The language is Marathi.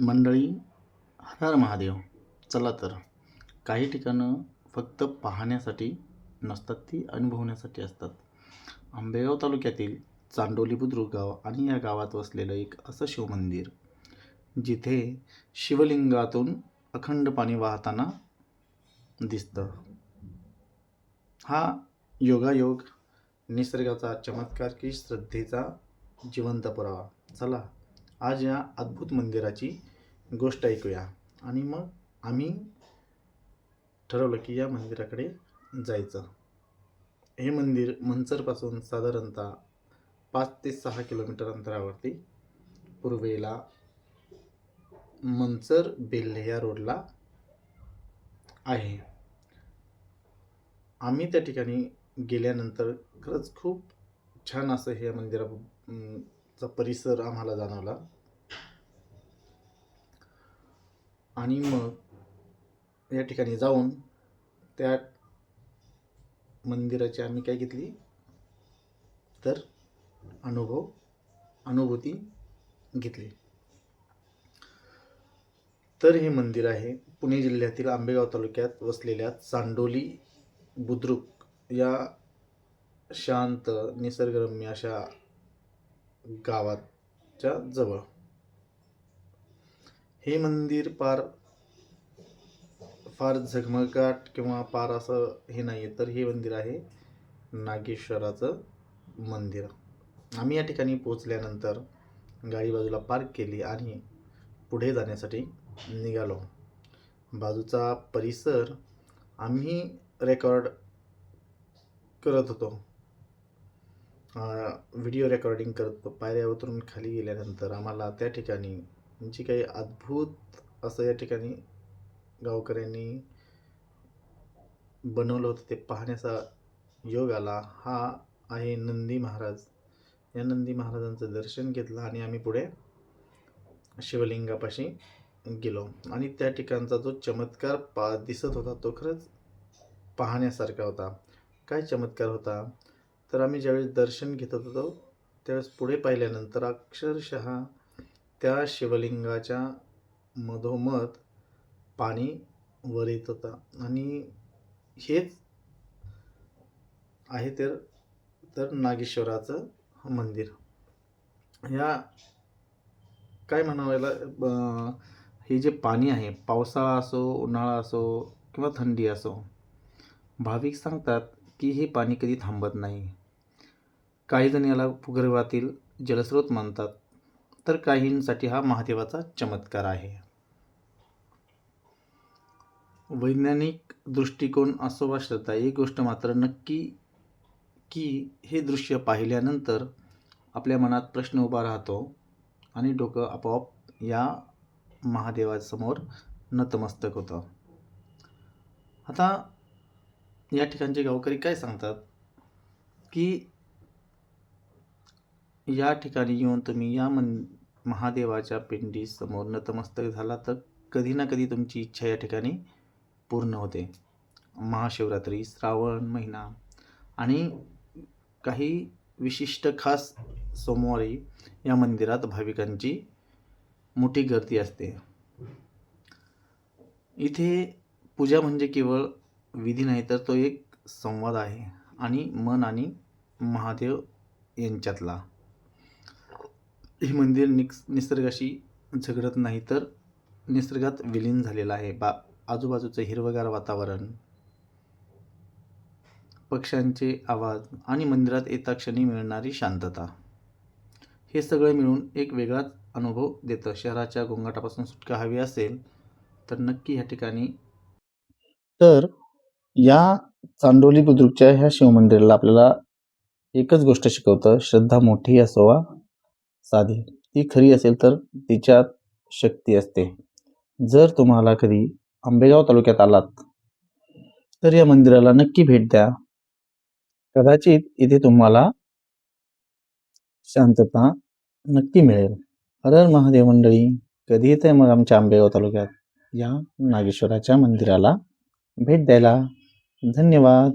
मंडळी हर महादेव चला तर. काही ठिकाणं फक्त पाहण्यासाठी नसतात ती अनुभवण्यासाठी असतात. आंबेगाव तालुक्यातील चांडोली बुद्रुक गाव आणि या गावात वसलेलं एक असं शिवमंदिर जिथे शिवलिंगातून अखंड पाणी वाहताना दिसतं. हा योगायोग निसर्गाचा चमत्कार की श्रद्धेचा जिवंत पुरावा. चला आज या अद्भुत मंदिराची गोष्ट ऐकूया. आणि मग आम्ही ठरवलं की या मंदिराकडे जायचं. हे मंदिर मंचरपासून साधारणतः पाच ते सहा किलोमीटर अंतरावरती पूर्वेला मंचर बेल्हे या रोडला आहे. आम्ही त्या ठिकाणी गेल्यानंतर खरंच खूप छान असं हे मंदिरा चा परिसर आम्हाला जाणवला. आणि मग या ठिकाणी जाऊन त्या मंदिराची आम्ही काय घेतली? तर अनुभव अनुभूती घेतली. तर हे मंदिर आहे पुणे जिल्ह्यातील आंबेगाव तालुक्यात वसलेल्या चांडोली बुद्रुक या शांत निसर्गरम्य अशा गावाच्या जवळ. हे मंदिर फार फार झगमगाट किंवा पार असं हे नाही आहे तर हे मंदिर आहे नागेश्वराचं मंदिर. आम्ही या ठिकाणी पोचल्यानंतर गाडी बाजूला पार्क केली आणि पुढे जाण्यासाठी निघालो. बाजूचा परिसर आम्ही रेकॉर्ड करत होतो. व्हिडिओ रेकॉर्डिंग करत पायऱ्या उतरून खाली गेल्यानंतर आम्हाला त्या ठिकाणी जी काही अद्भुत असं या ठिकाणी गावकऱ्यांनी बनवलं होतं ते पाहण्याचा योग आला. हा आहे नंदी महाराज. या नंदी महाराजांचं दर्शन घेतलं आणि आम्ही पुढे शिवलिंगापाशी गेलो. आणि त्या ठिकाणचा जो चमत्कार पा दिसत होता तो खरंच पाहण्यासारखा होता. काय चमत्कार होता? तर आम्ही ज्यावेळेस दर्शन घेत होतो त्यावेळेस पुढे पाहिल्यानंतर अक्षरशः त्या शिवलिंगाच्या मधोमध पाणी वर येत होता. आणि हेच आहे तर तर नागेश्वराचं मंदिर. या काय म्हणाव्याला हे जे पाणी आहे पावसाळा असो उन्हाळा असो किंवा थंडी असो भाविक सांगतात की हे पाणी कधी थांबत नाही. काही जण याला भूगर्भातील जलस्रोत मानतात तर काहींसाठी हा महादेवाचा चमत्कार आहे. वैज्ञानिक दृष्टिकोन असो वा श्रद्धा एक गोष्ट मात्र नक्की की हे दृश्य पाहिल्यानंतर आपल्या मनात प्रश्न उभा राहतो आणि डोकं आपोआप या महादेवासमोर नतमस्तक होतं. आता या ठिकाणचे गावकरी काय सांगतात? की या ठिकाणी येऊन तुम्ही या मन महादेवाच्या पिंडीसमोर नतमस्तक झाला तर कधी ना कधी तुमची इच्छा या ठिकाणी पूर्ण होते. महाशिवरात्री श्रावण महिना आणि काही विशिष्ट खास सोमवारी या मंदिरात भाविकांची मोठी गर्दी असते. इथे पूजा म्हणजे केवळ विधी नाही तर तो एक संवाद आहे आणि मन आणि महादेव यांच्यातला. हे मंदिर निक्स निसर्गाशी झगडत नाही तर निसर्गात विलीन झालेलं आहे. बा आजूबाजूचं हिरवगार वातावरण पक्ष्यांचे आवाज आणि मंदिरात येता क्षणी मिळणारी शांतता हे सगळं मिळून एक वेगळाच अनुभव देतं. शहराच्या गोंगाटापासून सुटका हवी असेल तर नक्की ह्या ठिकाणी तर या चांडोली बुद्रुकच्या ह्या शिवमंदिराला आपल्याला एकच गोष्ट शिकवतं श्रद्धा मोठी असो वा साधी. ती खरी असेल तर तिच्यात शक्ती असते. जर तुम्हाला कधी आंबेगाव तालुक्यात आलात तर या मंदिराला नक्की भेट द्या. कदाचित इथे तुम्हाला शांतता नक्की मिळेल. हर महादेव मंडळी कधी येते मग आमच्या आंबेगाव तालुक्यात? या नागेश्वराच्या मंदिराला भेट द्यायला. धन्यवाद.